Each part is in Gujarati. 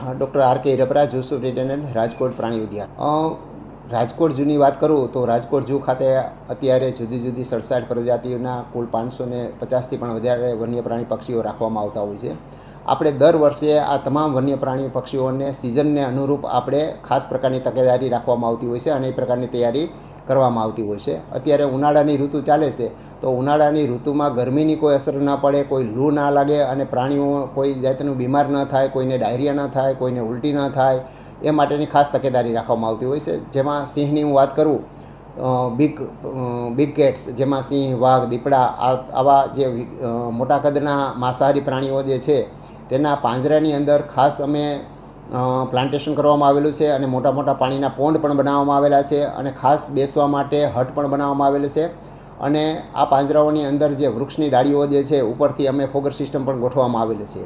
Doctor R K Hirpara zoo superintendent, Rajkot પ્રાણી ઉદ્યાન. રાજકોટ ઝૂની વાત કરું તો રાજકોટ ઝૂ ખાતે અત્યારે જુદી જુદી સડસાઠ પ્રજાતિઓના કુલ પાંચસો ને પચાસથી પણ વધારે વન્ય પ્રાણી પક્ષીઓ રાખવામાં આવતા હોય છે. આપણે દર વર્ષે આ તમામ વન્ય પ્રાણી પક્ષીઓને સિઝનને અનુરૂપ આપણે ખાસ પ્રકારની તકેદારી રાખવામાં આવતી હોય છે અને એ પ્રકારની તૈયારી કરવામાં આવતી હોય છે. અત્યારે ઉનાળાની ઋતુ ચાલે છે. તો ઉનાળાની ઋતુમાં ગરમીની કોઈ અસર ના પડે, કોઈ લૂ ના લાગે અને પ્રાણીઓ કોઈ જાતનું બીમાર ન થાય, કોઈને ડાયરિયા ન થાય, કોઈને ઉલટી ન થાય, એ માટેની ખાસ તકેદારી રાખવામાં આવતી હોય છે. જેમાં સિંહની હું વાત કરું બિગ બિગ કેટ્સ જેમાં સિંહ, વાઘ, દીપડા આવા જે મોટા કદના માંસાહારી પ્રાણીઓ જે છે, તેના પાંજરાની અંદર ખાસ અમે પ્લાન્ટેશન કરવામાં આવેલું છે અને મોટા મોટા પાણીના પોન્ડ પણ બનાવવામાં આવેલા છે અને ખાસ બેસવા માટે હટ પણ બનાવવામાં આવેલ છે. અને આ પાંજરાઓની અંદર જે વૃક્ષની ડાળીઓ જે છે ઉપરથી અમે ફોગર સિસ્ટમ પણ ગોઠવવામાં આવેલી છે.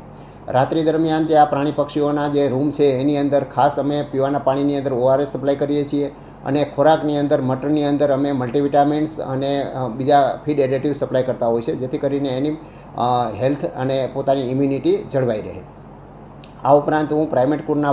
રાત્રિ દરમિયાન જે આ પ્રાણી પક્ષીઓના જે રૂમ છે એની અંદર ખાસ અમે પીવાના પાણીની અંદર ઓઆરએસ સપ્લાય કરીએ છીએ અને ખોરાકની અંદર, મટરની અંદર અમે મલ્ટીવિટામિન્સ અને બીજા ફીડ એડેટિવ સપ્લાય કરતા હોય છે જેથી કરીને એની હેલ્થ અને પોતાની ઇમ્યુનિટી જળવાઈ રહે. આ ઉપરાંત હું પ્રાઇમેટ કુળના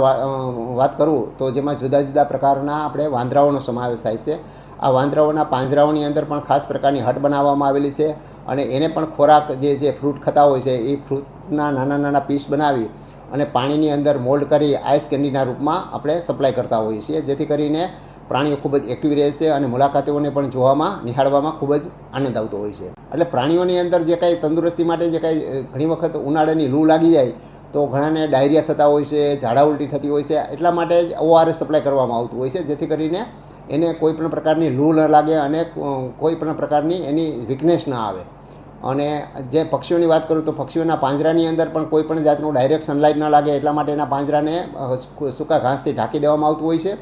વાત કરું તો જેમાં જુદા જુદા પ્રકારના આપણે વાંદરાઓનો સમાવેશ થાય છે. આ વાંદરાઓના પાંજરાઓની અંદર પણ ખાસ પ્રકારની હટ બનાવવામાં આવેલી છે અને એને પણ ખોરાક જે જે ફ્રૂટ ખાતા હોય છે એ ફ્રૂટના નાના નાના પીસ બનાવી અને પાણીની અંદર મોલ્ડ કરી આઈસ કેન્ડીના રૂપમાં આપણે સપ્લાય કરતા હોઈએ છીએ. જેથી કરીને પ્રાણીઓ ખૂબ જ એક્ટિવ રહેશે અને મુલાકાતીઓને પણ જોવામાં, નિહાળવામાં ખૂબ જ આનંદ આવતો હોય છે. એટલે પ્રાણીઓની અંદર જે કાંઈ તંદુરસ્તી માટે જે કાંઈ ઘણી વખત ઉનાળાની લૂ લાગી જાય તો ઘણાને ડાયરિયા થતા હોય છે, ઝાડા ઉલટી થતી હોય છે, એટલા માટે જ ઓઆરએસ સપ્લાય કરવામાં આવતું હોય છે, જેથી કરીને એને કોઈ પણ પ્રકારની લૂ ન લાગે અને કોઈ પણ પ્રકારની એની વીકનેસ ન આવે. અને જે પક્ષીઓની વાત કરું તો પક્ષીઓના પાંજરાની અંદર પણ કોઈ પણ જાતનું ડાયરેક્ટ સનલાઇટ ન લાગે, એટલા માટે એના પાંજરાને સૂકા ઘાસથી ઢાંકી દેવામાં આવતું હોય છે.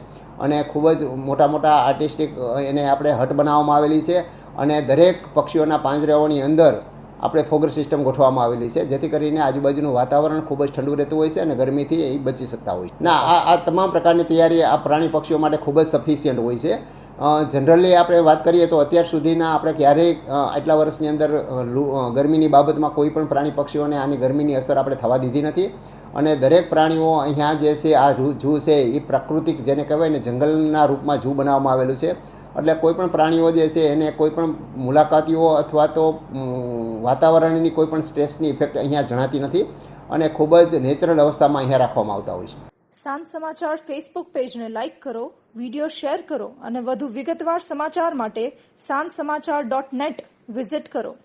અને ખૂબ જ મોટા મોટા આર્ટિસ્ટિક એને આપણે હટ બનાવવામાં આવેલી છે. અને દરેક પક્ષીઓના પાંજરાઓની અંદર આપણે ફોગર સિસ્ટમ ગોઠવવામાં આવેલી છે, જેથી કરીને આજુબાજુનું વાતાવરણ ખૂબ જ ઠંડુ રહેતું હોય છે અને ગરમીથી એ બચી શકતા હોય છે. ના, આ આ તમામ પ્રકારની તૈયારી આ પ્રાણી પક્ષીઓ માટે ખૂબ જ સફિશિયન્ટ હોય છે. જનરલી આપણે વાત કરીએ તો અત્યાર સુધીના આપણે ક્યારેય આટલા વર્ષની અંદર ગરમીની બાબતમાં કોઈ પણ પ્રાણી પક્ષીઓને આની ગરમીની અસર આપણે થવા દીધી નથી. અને દરેક પ્રાણીઓ અહીંયા જે છે, આ જૂ છે એ પ્રાકૃતિક જેને કહેવાય ને જંગલના રૂપમાં ઝૂ બનાવવામાં આવેલું છે. એટલે કોઈ પણ પ્રાણીઓ જે છે એને કોઈ પણ મુલાકાતીઓ અથવા તો વાતાવરણની કોઈ પણ સ્ટ્રેસની ઇફેક્ટ અહીંયા જણાતી નથી અને ખૂબ જ નેચરલ અવસ્થામાં અહીંયા રાખવામાં આવતા હોય છે. સાંજ સમાચાર ફેસબુક પેજને લાઇક કરો વીડિયો શેર કરો અને વધુ વિગતવાર સમાચાર માટે સાંજ સમાચાર ડોટ નેટ વિઝિટ કરો.